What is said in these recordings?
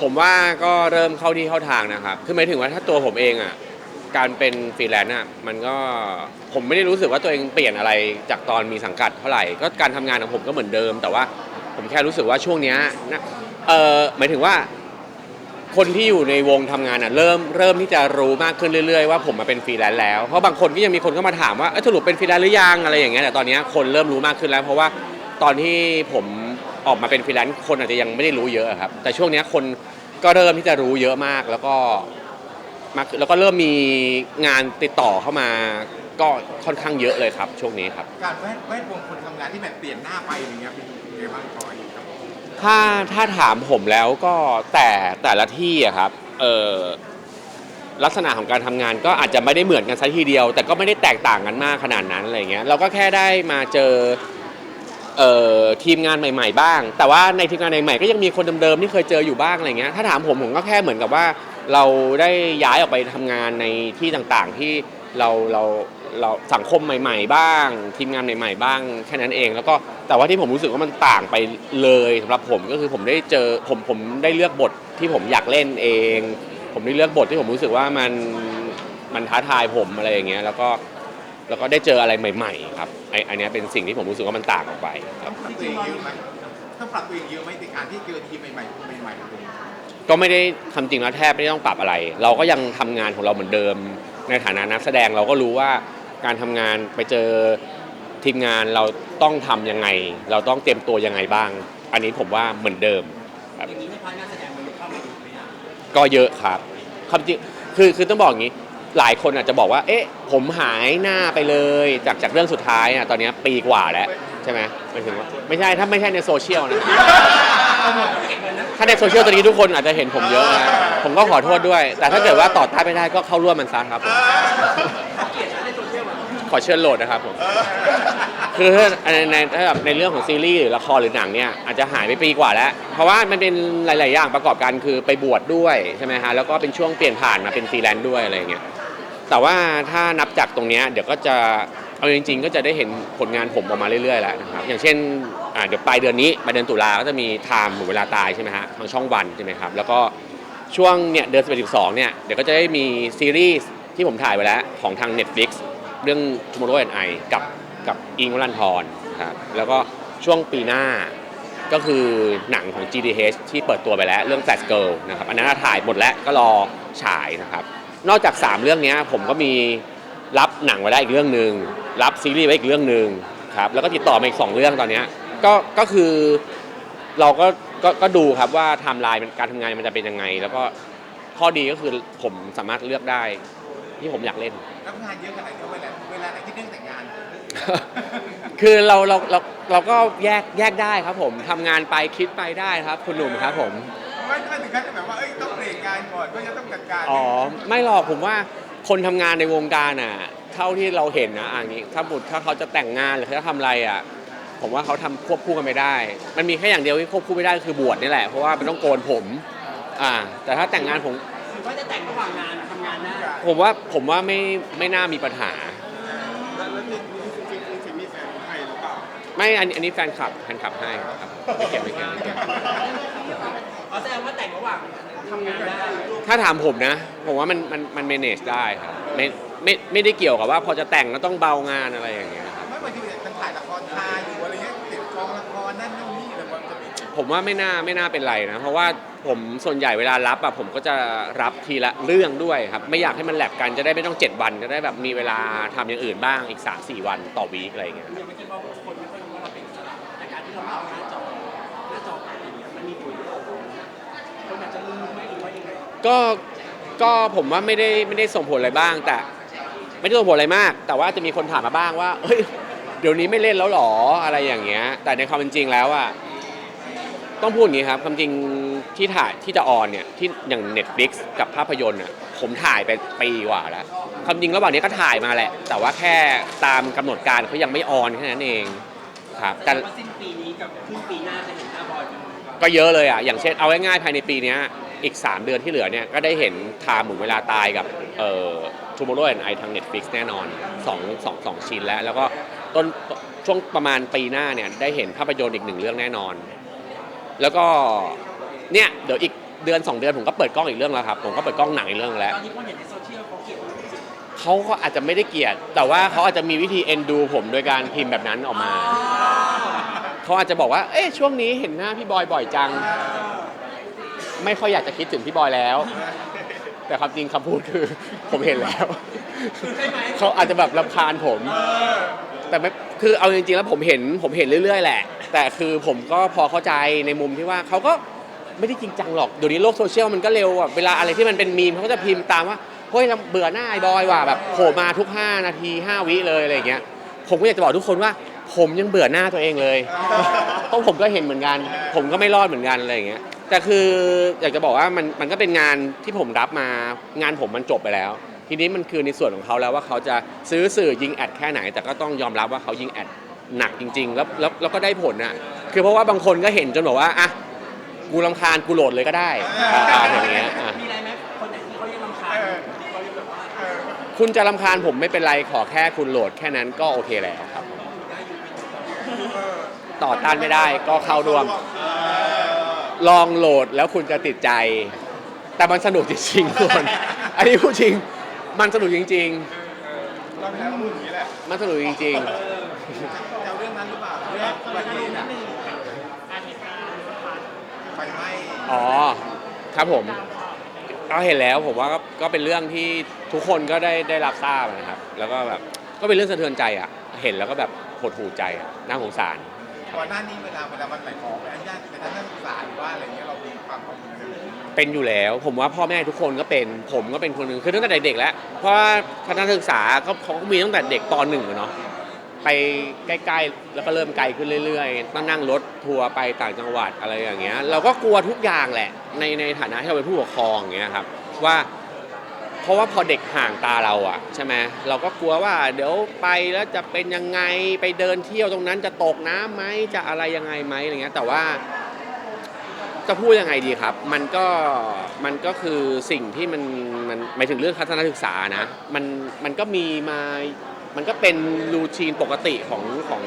ผมว่าก็เริ่มเข้าที่เข้าทางนะครับ คือหมายถึงว่าถ้าตัวผมเองอะ การเป็นฟรีแลนซ์อะ มันก็ ผมไม่ได้รู้สึกว่าตัวเองเปลี่ยนอะไรจากตอนมีสังกัดเท่าไหร่ ก็การทำงานของผมก็เหมือนเดิม แต่ว่าผมแค่รู้สึกว่าช่วงเนี้ยนะเออหมายถึงว่า คนที่อยู่ในวงทำงานอะเริ่มเริ่มที่จะรู้มากขึ้นเรื่อยๆว่าผมมาเป็นฟรีแลนซ์แล้ว เพราะบางคนก็ยังมีคนเข้ามาถามว่าเอ้ยสรุปเป็นฟรีแลนซ์หรือยังอะไรอย่างเงี้ยแต่ตอนเนี้ยคนเริ่มรู้มากขึ้นแล้ว เพราะว่าตอนที่ผม ออกมาเป็นฟรีแลนซ์คนอาจจะยังไม่ได้รู้เยอะครับ แต่ช่วงเนี้ยคนก็เริ่มที่จะรู้เยอะมากแล้วก็มากแล้วก็เริ่มมีงานติดต่อเข้ามาก็ค่อนข้างเยอะเลยครับ ช่วงนี้ครับ การแวดแวดวงคนทำงานที่แบบเปลี่ยนหน้าไปอย่างเงี้ยเป็นยังไงบ้างพลอยครับถ้าถ้าถามผมแล้วก็แต่แต่ละที่อะครับเออลักษณะของการทำงานก็อาจจะไม่ได้เหมือนกันซะทีเดียว แต่ก็ไม่ได้แตกต่างกันมากขนาดนั้นอะไรเงี้ยเราก็แค่ได้มาเจอ เอ่อทีมงานใหม่ ๆ บ้าง แต่ว่าในทีมงานใหม่ๆก็ยังมีคนเดิมๆที่เคยเจออยู่บ้างอะไรเงี้ยถ้าถามผมผมก็แค่เหมือนกับว่า เราได้ย้ายออกไปทำงานในที่ต่างๆที่เราเราเราสังคมใหม่ ๆ บ้าง ทีมงานใหม่ ๆ บ้างแค่นั้นเอง แล้วก็แต่ว่าที่ผมรู้สึกว่ามันต่างไปเลยสำหรับผมก็คือผมได้เจอผมผมได้เลือกบทที่ผมอยากเล่นเอง ผมได้เลือกบทที่ผมรู้สึกว่ามันมันท้าทายผมอะไรอย่างเงี้ยแล้วก็ แล้วก็ได้เจออะไรใหม่ ๆ ครับไออันเนี้ยเป็นสิ่งที่ผมรู้สึกว่ามันต่างออกไปครับ ต้องปรับตัวเองเยอะไหมต้องปรับตัวเองเยอะไหมในการที่เจอทีมใหม่ๆใหม่ๆตรงนี้ก็ไม่ได้ทำจริงแล้วแทบไม่ได้ต้องปรับอะไร เราก็ยังทำงานของเราเหมือนเดิม ในฐานะนักแสดงเราก็รู้ว่าการทำงานไปเจอทีมงานเราต้องทำยังไง เราต้องเตรียมตัวยังไงบ้าง อันนี้ผมว่าเหมือนเดิมครับอย่างนี้ในพาร์ทงานแสดงมันเข้ามาอีกไหมอะก็เยอะครับคำจริงคือคือต้องบอกอย่างนี้ หลายคนอาจจะบอกว่า เอ๊ะ ผมหายหน้าไปเลย จากจากเรื่องสุดท้ายอะตอนเนี้ยปีกว่าแล้วใช่ไหมหมายถึงว่าไม่ใช่ถ้าไม่ใช่ในโซเชียลนะ ถ้าในโซเชียลตอนนี้ทุกคนอาจจะเห็นผมเยอะนะผมก็ขอโทษด้วย แต่ถ้าเกิดว่าต่อต้านไม่ได้ก็เข้าร่วมมันซะครับผมขอเชิญโหลดนะครับผม คือถ้าในในถ้าแบบในเรื่องของซีรีส์หรือละครหรือหนังเนี่ยอาจจะหายไปปีกว่าแล้ว เพราะว่ามันเป็นหลาย ๆ อย่างประกอบกันคือไปบวชด้วยใช่ไหมฮะแล้วก็เป็นช่วงเปลี่ยนผ่านมาเป็นฟรีแลนซ์ด้วยอะไรอย่างเงี้ย แต่ว่าถ้านับจากตรงเนี้ยเดี๋ยวก็จะเอาจริงๆ ก็จะได้เห็นผลงานผมออกมาเรื่อยๆแล้วนะครับอย่างเช่นอ่าเดี๋ยวปลายเดือนนี้ปลายเดือนตุลาก็จะมีไทม์หมดเวลาตายใช่ไหมฮะทางช่องวันใช่ไหมครับแล้วก็ช่วงเนี่ยเดือน11 12เนี่ยเดี๋ยวก็จะได้มีซีรีส์ที่ผมถ่ายไว้แล้วของทาง Netflix เรื่อง Tomorrow and I กับกับอิงค์วรันทรครับแล้วก็ช่วงปีหน้าก็คือหนังของ GDH ที่เปิดตัวไปแล้วเรื่อง Flash Girl นะครับอันนั้นถ่ายหมดแล้วก็รอฉายนะครับ นอกจาก 3 เรื่องเนี้ยผมก็มีรับหนังไว้แล้วอีกเรื่องหนึ่งรับซีรีส์ไว้อีกเรื่องหนึ่งครับแล้วก็ติดต่อมาอีก 2 เรื่องตอนเนี้ยก็ก็คือเราก็ก็ก็ดูครับว่าไทม์ไลน์การทำงานมันจะเป็นยังไง แล้วก็ข้อดีก็คือผมสามารถเลือกได้ที่ผมอยากเล่นแล้วงานเยอะขนาดนี้เวลาเวลาไหนที่เรื่องแต่งงาน คือเราเราเราเราก็แยกแยกได้ครับผมทำงานไปคิดไปได้ครับ คุณหนุ่มครับผมไม่ไม่ถึงขั้นจะแบบว่าเอ้ยต้องเบร กงานก่อนก็จะต้องจัดการอ๋อไม่หรอกผมว่าคนทำงานในวงการอะ เท่าที่เราเห็นนะอย่างนี้ ถ้าบุตรถ้าเขาจะแต่งงานหรือเขาจะทำอะไรอะ ผมว่าเขาทำควบคู่กันไม่ได้ มันมีแค่อย่างเดียวที่ควบคู่ไม่ได้ก็คือบวชนี่แหละเพราะว่ามันต้องโกนผม อ่า แต่ถ้าแต่งงานผม หรือว่าจะแต่งระหว่างงานทำงานได้ผมว่าผมว่าไม่ไม่น่ามีปัญหา แล้วแล้วที่ที่ที่ที่มีแฟนให้หรือเปล่าไม่อันอันนี้แฟนคลับแฟนคลับให้ครับไม่เก็บไม่เก็บไม่เก็บเอาแสดงว่าแต่งระหว่าง ทำงานได้ถ้าถามผมนะ ผมว่ามันมันมัน manage ได้ครับไม่ไม่ไม่ได้เกี่ยวกับว่าพอจะแต่งแล้วต้องเบางานอะไรอย่างเงี้ยครับไม่บางทีมันถ่ายละครคาอยู่อะไรเงี้ยติดกองละครนั่นนู่นนี่แต่มันจะมีผมว่าไม่น่าไม่น่าเป็นไรนะ เพราะว่าผมส่วนใหญ่เวลารับอะผมก็จะรับทีละเรื่องด้วยครับ ไม่อยากให้มันแลบกันจะได้ไม่ต้อง 7 วันจะได้แบบมีเวลาทำอย่างอื่นบ้างอีก 3-4 วันต่อวีคอะไรอย่างเงี้ย อย่างเมื่อกี้บอกคนไม่ค่อยรู้ว่าเราเป็นอิสระแต่การที่เราเอาหน้าจ ก็ก็ผมว่าไม่ได้ไม่ได้ส่งผลอะไรบ้าง แต่ไม่ได้ส่งผลอะไรมาก แต่ว่าจะมีคนถามมาบ้างว่าเฮ้ยเดี๋ยวนี้ไม่เล่นแล้วหรออะไรอย่างเงี้ย แต่ในความเป็นจริงแล้วอะต้องพูดอย่างนี้ครับความจริงที่ถ่ายที่จะออนเนี่ยที่อย่าง Netflix กับภาพยนตร์อะผมถ่ายไปปีกว่าแล้วความจริงระหว่างนี้ก็ถ่ายมาแหละ แต่ว่าแค่ตามกำหนดการเขายังไม่ออนแค่นั้นเองครับแต่ แต่ว่าสิ้นปีนี้กับครึ่งปีหน้าจะเห็นหน้าบอยกันก็เยอะเลยอะ อย่างเช่นเอาง่ายๆภายในปีเนี้ย อีก 3 เดือนที่เหลือเนี่ย ก็ได้เห็นทม์หมุนเวลาตายกับเอ่อ Tomorrow and I ทาง Netflix แน่นอน2 2 2ชิ้นแล้ว แล้วก็ต้นช่วงประมาณปีหน้าเนี่ย ได้เห็นภาพยนตร์อีกหนึ่งเรื่องแน่นอน แล้วก็เนี่ยเดี๋ยวอีกเดือนสองเดือนผมก็เปิดกล้องอีกเรื่องแล้วครับผมก็เปิดกล้องหนังอีกเรื่องแล้วตอนนี้คนเห็นในโซเชียลเขาเกลียดเขาก็อาจจะไม่ได้เกลียด แต่ว่าเขาอาจจะมีวิธีเอ็นดู ผมโดยการพิมพ์แบบนั้นออกมาเขาอาจจะบอกว่า เอ๊ะช่วงนี้เห็นหน้าพี่บอยบ่อยจัง ไม่ค่อยอยากจะคิดถึงพี่บอยแล้ว แต่ความจริงคำพูดคือ ผมเห็นแล้วใช่ไหมเขาอาจจะแบบรำคาญผม แต่ไม่คือเอาจริงๆแล้วผมเห็นผมเห็นเรื่อยๆแหละ แต่คือผมก็พอเข้าใจในมุมที่ว่าเขาก็ไม่ได้จริงจังหรอกเดี๋ยวนี้โลกโซเชียลมันก็เร็วอะเวลาอะไรที่มันเป็นมีมเขาก็จะพิมพ์ตามว่าเฮ้ยเราเบื่อหน้าไอ้บอยว่ะแบบโผล่มาทุก 5 นาที 5 วิเลยอะไรอย่างเงี้ยผมก็อยากจะบอกทุกคนว่า ผมยังเบื่อหน้าตัวเองเลยเพราะผมก็เห็นเหมือนกัน ผมก็ไม่รอดเหมือนกันอะไรอย่างเงี้ย แต่คืออยากจะบอกว่ามันมันก็เป็นงานที่ผมรับมางานผมมันจบไปแล้ว ทีนี้มันคือในส่วนของเขาแล้วว่าเขาจะซื้อสื่อยิงแอดแค่ไหน แต่ก็ต้องยอมรับว่าเขายิงแอดหนักจริง ๆ แล้วแล้วแล้วก็ได้ผลน่ะคือเพราะว่าบางคนก็เห็นจนบอกว่าอะกูรำคาญกูโหลดเลยก็ได้อ่าๆอย่างเงี้ยอะมีอะไรไหมคนไหนที่เขายังรำคาญที่เขายังแบบว่าคุณจะรำคาญผมไม่เป็นไรขอแค่คุณโหลดแค่นั้นก็โอเคแล้วครับได้อยู่เป็นต่อต้านไม่ได้ก็เข้าร่วม ลองโหลดแล้วคุณจะติดใจ แต่มันสนุกจริงๆทุกคนอันนี้พูดจริง มันสนุกจริง เราไม่ได้พูดอย่างนี้แหละๆ มันสนุกจริงจะเอาเรื่องนั้นหรือเปล่าเรื่องอุบัติเหตุอะไฟไหม้ๆอ๋อครับผมก็เห็นแล้วผมว่าก็ก็เป็นเรื่องที่ทุกคนก็ได้ได้รับทราบนะครับ แล้วก็แบบก็เป็นเรื่องสะเทือนใจอะ เห็นแล้วก็แบบหดหูใจอะน่าสงสาร ก่อนหน้านี้เวลาเวลาวันไหนของอนุญาตเป็นนักศึก ษาหรือว่าอะไรเงี้ยเรามีความกังวลไหมเป็นอยู่แล้ว ผมว่าพ่อแม่ทุกคนก็เป็น ผมก็เป็นคนหนึ่งคือตั้งแต่เด็กๆแล้ว เพราะว่าคณะศึกษาก็เขาก็มีตั้งแต่เด็กปหนึ่งอะเนาะไปใกล้ๆแล้วก็เริ่มไกลขึ้นเรื่อยๆต้องนั่งรถทัวร์ไปต่างจังหวัดอะไรอย่างเงี้ย เราก็กลัวทุกอย่างแหละ ในในฐานะที่เราเป็นผู้ปกครองอย่างเงี้ยครับว่า เพราะว่าพอเด็กห่างตาเราอะใช่ไหมเราก็กลัวว่าเดี๋ยวไปแล้วจะเป็นยังไงไปเดินเที่ยวตรงนั้นจะตกน้ำไหมจะอะไรยังไงไหมอะไรเงี้ยแต่ว่า จะพูดยังไงดีครับ มันก็มันก็คือสิ่งที่มันมันหมายถึงเรื่องทัศนศึกษานะ มันมันก็มีมามันก็เป็นรูทีนปกติของของ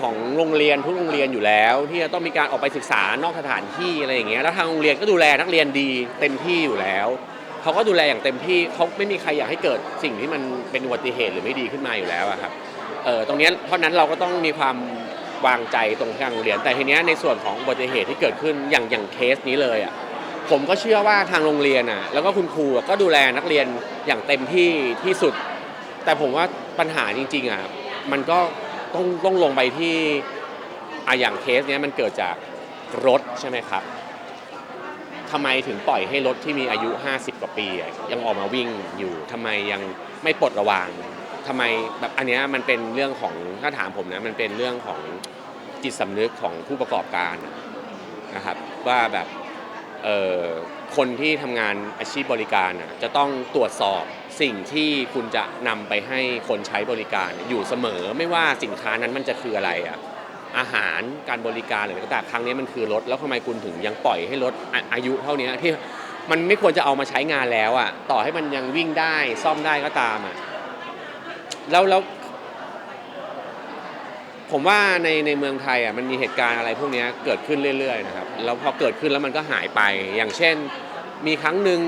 ของโรงเรียนทุกโรงเรียนอยู่แล้ว ที่จะต้องมีการออกไปศึกษานอกสถานที่อะไรอย่างเงี้ยแล้วทางโรงเรียนก็ดูแลนักเรียนดีเต็มที่อยู่แล้วเขาก็ดูแลอย่างเต็มที่เขาไม่มีใครอยากให้เกิดสิ่งที่มันเป็นอุบัติเหตุหรือไม่ดีขึ้นมาอยู่แล้วครับเออตรงนี้เพราะนั้นเราก็ต้องมีความ วางใจตรงทางโรงเรียน แต่ทีเนี้ยในส่วนของอุบัติเหตุที่เกิดขึ้นอย่างอย่างเคสนี้เลยอะผมก็เชื่อว่าทางโรงเรียนอะแล้วก็คุณครูอะก็ดูแลนักเรียนอย่างเต็มที่ที่สุด แต่ผมว่าปัญหาจริงๆอะมันก็ต้องต้องลงไปที่อะอย่างเคสเนี้ยมันเกิดจากรถใช่ไหมครับทำไมถึงปล่อยให้รถที่มีอายุ 50 กว่าปีอะยังออกมาวิ่งอยู่ทำไมยังไม่ปลดระวาง ทำไมแบบอันเนี้ยมันเป็นเรื่องของถ้าถามผมนะมันเป็นเรื่องของจิตสำนึกของผู้ประกอบการนะครับว่าแบบเอ่อคนที่ทำงานอาชีพบริการน่ะจะต้องตรวจสอบสิ่งที่คุณจะนำไปให้คนใช้บริการอยู่เสมอไม่ว่าสินค้านั้นมันจะคืออะไรอะอาหารการบริการหรืออะไรก็ตามครั้งนี้มันคือรถแล้วทำไมคุณถึงยังปล่อยให้รถอาอายุเท่านี้ที่มันไม่ควรจะเอามาใช้งานแล้วอะต่อให้มันยังวิ่งได้ซ่อมได้ก็ตามอะ แล้วแล้วผมว่าในในเมืองไทยอะมันมีเหตุการณ์อะไรพวกนี้เกิดขึ้นเรื่อยๆนะครับแล้วพอเกิดขึ้นแล้วมันก็หายไป อย่างเช่น มีครั้งหนึ่ง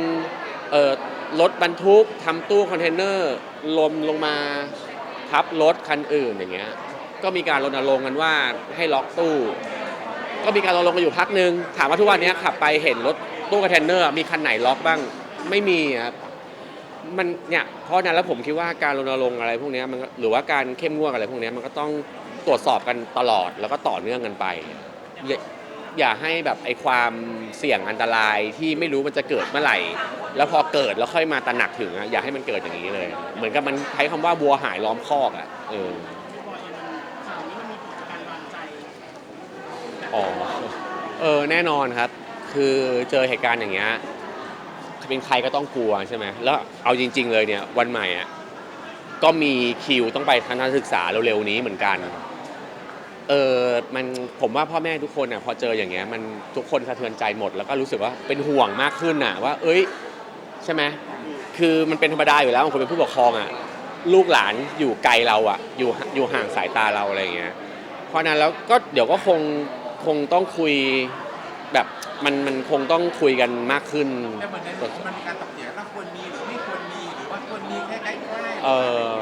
เอ่อรถบรรทุกทำตู้คอนเทนเนอร์ลมลงมาทับรถคันอื่นอย่างเงี้ย ก็มีการรณรงค์กันว่าให้ล็อกตู้ ก็มีการรณรงค์กันอยู่พักหนึ่งถามว่าทุกวันนี้ขับไปเห็นรถตู้คอนเทนเนอร์มีคันไหนล็อกบ้าง ไม่มีครับ มันเนี่ยเพราะฉะนั้นแล้วผมคิดว่าการรณรงค์อะไรพวกเนี้ยมันก็หรือว่าการเข้มงวดอะไรพวกเนี้ยมันก็ต้องตรวจสอบกันตลอดแล้วก็ต่อเนื่องกันไป อย่าอย่าให้แบบไอ้ความเสี่ยงอันตรายที่ไม่รู้มันจะเกิดเมื่อไหร่ แล้วพอเกิดแล้วค่อยมาตระหนักถึงอะอย่าให้มันเกิดอย่างนี้เลย เหมือนกับมันใช้คำว่าวัวหายล้อมคอกอะเอออ๋อเออแน่นอนครับ คือเจอเหตุการณ์อย่างเงี้ย เป็นใครก็ต้องกลัวใช่ไหมแล้วเอาจริง ๆ เลยเนี่ยวันใหม่อะก็มีคิวต้องไปทัศนศึกษาเร็วๆนี้เหมือนกัน เออมันผมว่าพ่อแม่ทุกคนอะพอเจออย่างเงี้ยมันทุกคนสะเทือนใจหมด แล้วก็รู้สึกว่าเป็นห่วงมากขึ้นอะว่า เอ้ยใช่ไหมคือมันเป็นธรรมดาอยู่แล้วบางคนเป็นผู้ปกครองอะลูกหลานอยู่ไกลเราอะอยู่อยู่ห่างสายตาเราอะไรอย่างเงี้ยเพราะนั้นแล้วก็เดี๋ยวก็คงคงต้องคุย มันมันคงต้องคุยกันมากขึ้น แต่เหมือนในมันมีการตกเถียงว่าควรมีหรือไม่ควรมีหรือว่าควรมีแค่ใกล้ๆเออ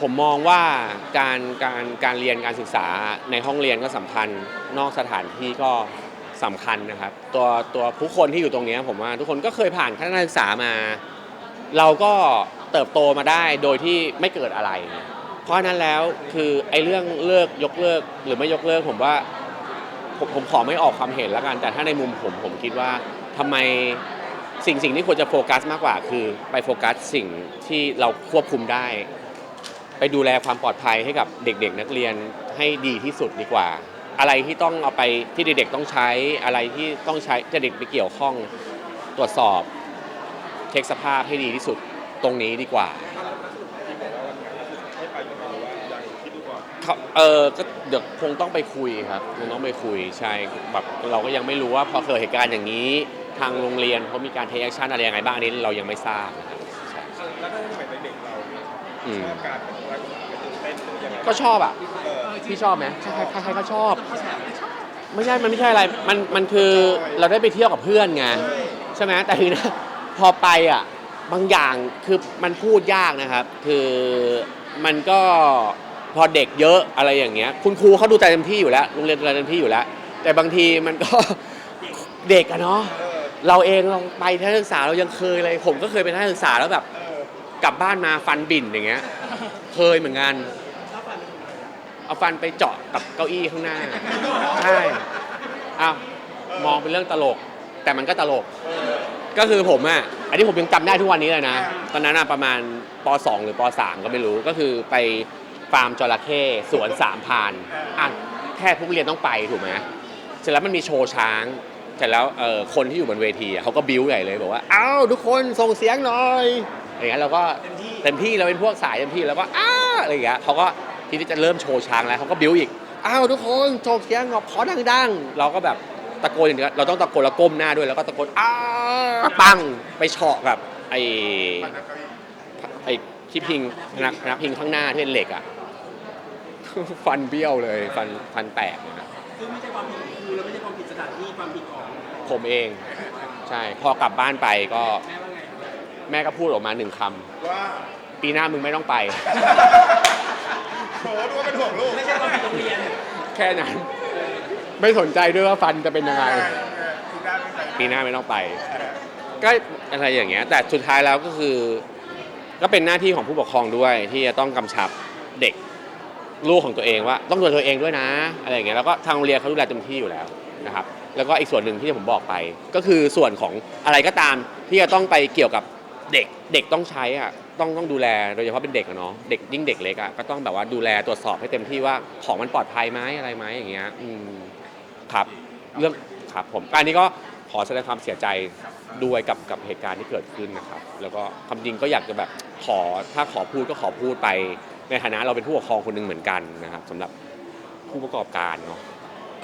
ผมมองว่าการการการเรียนการศึกษาในห้องเรียนก็สำคัญ นอกสถานที่ก็สำคัญนะครับ ตัวตัวผู้คนที่อยู่ตรงเนี้ยผมว่าทุกคนก็เคยผ่านขั้นการศึกษามา เราก็เติบโตมาได้โดยที่ไม่เกิดอะไรเพราะนั้นแล้วคือไอ้เรื่องเลิกยกเลิกหรือไม่ยกเลิกผมว่าผมผมขอไม่ออกความเห็นแล้วกัน แต่ถ้าในมุมผมผมคิดว่าทำไมสิ่งสิ่งที่ควรจะโฟกัสมากกว่า คือไปโฟกัสสิ่งที่เราควบคุมได้ ไปดูแลความปลอดภัยให้กับเด็ก ๆ นักเรียนให้ดีที่สุดดีกว่า อะไรที่ต้องเอาไปที่เด็กๆต้องใช้อะไรที่ต้องใช้จะเด็กไปเกี่ยวข้องตรวจสอบเช็คสภาพให้ดีที่สุดตรงนี้ดีกว่า เออก็เดี๋ยวคงต้องไปคุยครับคงต้องไปคุยใช่แบบเราก็ยังไม่รู้ว่าพอเกิดเหตุการณ์อย่างนี้ ทางโรงเรียนเขามีการเทคแอคชั่นอะไรยังไงบ้างอันนี้เรายังไม่ทราบนะครับแล้วถ้าสมัยเด็กๆเราอืมชอบการเป็นอะไรเป็นตื่นเต้นหรือยังไงก็ชอบอะเออพี่ชอบไหมใครใครก็ชอบ ไม่ใช่ มันไม่ใช่อะไร มัน มันคือเราได้ไปเที่ยวกับเพื่อนไงใช่ไหมแต่ทีนี้ พอไปอะ บางอย่างคือมันพูดยากนะครับ คือมันก็ พอเด็กเยอะอะไรอย่างเงี้ย คุณครูเขาดูใจเต็มที่อยู่แล้วโรงเรียนดูใจเต็มที่อยู่แล้ว แต่บางทีมันก็ เด็กอะเนาะเราเองเราไปทัศนศึกษาเรายังเคยเลย ผมก็เคยไปทัศนศึกษาแล้วแบบกลับบ้านมาฟันบิ่นอย่างเงี้ย เคยเหมือนกันเอาฟันไปเจาะกับเก้าอี้ข้างหน้าใช่อ้าวมองเป็นเรื่องตลก แต่มันก็ตลก ก็คือผมอะอันนี้ผมยังจำได้ทุกวันนี้เลยนะ ตอนนั้นอะประมาณป .2 หรือป .3 ก็ไม่รู้ก็คือไป ฟาร์มจระเข้สวนสามพรานอะแค่ทุกเรียนต้องไปถูกไหมเสร็จแล้วมันมีโชว์ช้างเสร็จแล้วเอ่อคนที่อยู่บนเวทีอะเขาก็บิ้วใหญ่เลยบอกว่าอ้าวทุกคนส่งเสียงหน่อยอย่างเงี้ยเราก็เต็มที่เต็มที่เราเป็นพวกสายเต็มที่แล้วก็อ้าอะไรอย่างเงี้ยเขาก็ทีนี้จะเริ่มโชว์ช้างแล้วเขาก็บิ้วอีกอ้าวทุกคนโชว์เสียงขอดังๆ เราก็แบบตะโกนอย่างเดียวเราต้องตะโกนแล้วก้มหน้าด้วยแล้วก็ตะโกนอ้าปังไปเฉาะกับไอ้มันจะเก้าอี้ไอ้ที่พิงพนักพนักพิงข้างหน้าที่เป็นเหล็กอะ ฟันเบี้ยวเลยฟันฟันแตกเลยนะซึ่งไม่ใช่ความผิดของครูแล้วไม่ใช่ความผิดสถานที่ความผิดของผมเอง ใช่พอกลับบ้านไปก็แม่ว่าไงแม่ก็พูดออกมาหนึ่งคำว่าปีหน้ามึงไม่ต้องไปโถดูว่าเป็นห่วงลูกไม่ใช่ความผิดโรงเรียนแค่นั้น ไม่สนใจด้วยว่าฟันจะเป็นยังไงเออเออคุณได้ไม่ไปปีหน้าไม่ต้องไป ก็อะไรอย่างเงี้ย แต่สุดท้ายแล้วก็คือ ก็เป็นหน้าที่ของผู้ปกครองด้วยที่จะต้องกำชับเด็ก ลูกของตัวเองว่าต้องดูแลตัวเองด้วยนะอะไรอย่างเงี้ยแล้วก็ทางโรงเรียนเขาดูแลเต็มที่อยู่แล้วนะครับแล้วก็อีกส่วนหนึ่งที่ผมบอกไป ก็คือส่วนของอะไรก็ตามที่จะต้องไปเกี่ยวกับเด็กเด็กต้องใช้อะต้องต้องดูแลโดยเฉพาะเป็นเด็กอะเนาะเด็กยิ่งเด็กเล็กอะก็ต้องแบบว่าดูแลตรวจสอบให้เต็มที่ว่าของมันปลอดภัยไหมอะไรไหมอย่างเงี้ยอืมครับเรื่องครับผมอันนี้ก็ขอแสดงความเสียใจด้วยกับกับเหตุการณ์ที่เกิดขึ้นนะครับ แล้วก็ความจริงก็อยากจะแบบขอถ้าขอพูดก็ขอพูดไป ในฐานะเราเป็นผู้ปกครองคนหนึ่งเหมือนกันนะครับสำหรับผู้ประกอบการเนาะ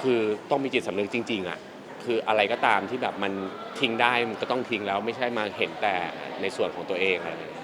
คือต้องมีจิตสำนึกจริงๆอะคืออะไรก็ตามที่แบบมันทิ้งได้มันก็ต้องทิ้งแล้วไม่ใช่มาเห็นแต่ในส่วนของตัวเองอะไรอย่างเงี้ย